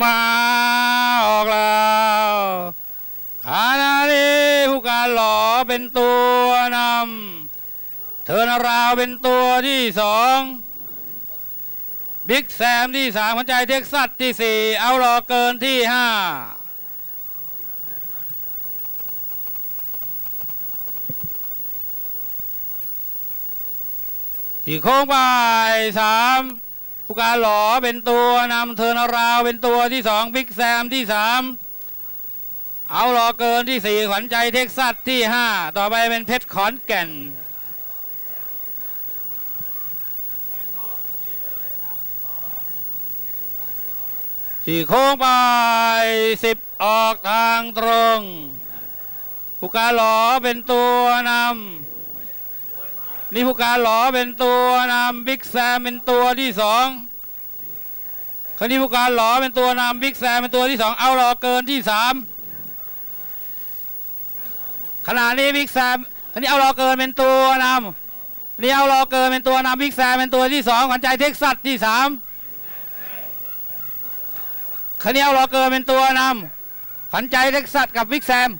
มาออกแล้วขณะนี้ผู้การหล่อเป็นตัวนำเทอนาราวเป็นตัวที่สองบิ๊กแซมที่สามหัวใจเท็กซัสที่สี่เอาหลอเกินที่ห้าที่โค้งไปสาม ผู้การหล่อเป็นตัวนำเทอร์นาราวเป็นตัวที่สองบิ๊กแซมที่สามเอาหลอเกินที่สี่ขวัญใจเท็กซัสที่ห้าต่อไปเป็นเพชรขอนแก่นสี่โค้งไปสิบออกทางตรงผู้การหลอเป็นตัวนำ นี่ผู้การหลอเป็นตัวนำบิ๊กแซมเป็นตัวที่สองคราวนี้ผู้การหลอเป็นตัวนำบิ๊กแซมเป็นตัวที่สองเอาหลอเกินที่สามขณะนี้บิ๊กแซมคราวนี้เอาหลอเกินเป็นตัวนำนี่เอาหลอเกินเป็นตัวนำบิ๊กแซมเป็นตัวที่สองขวัญใจเท็กซัสที่สามคันนี้เอารอเกินเป็นตัวนำขวัญใจเท็กซัสกับวิกแซม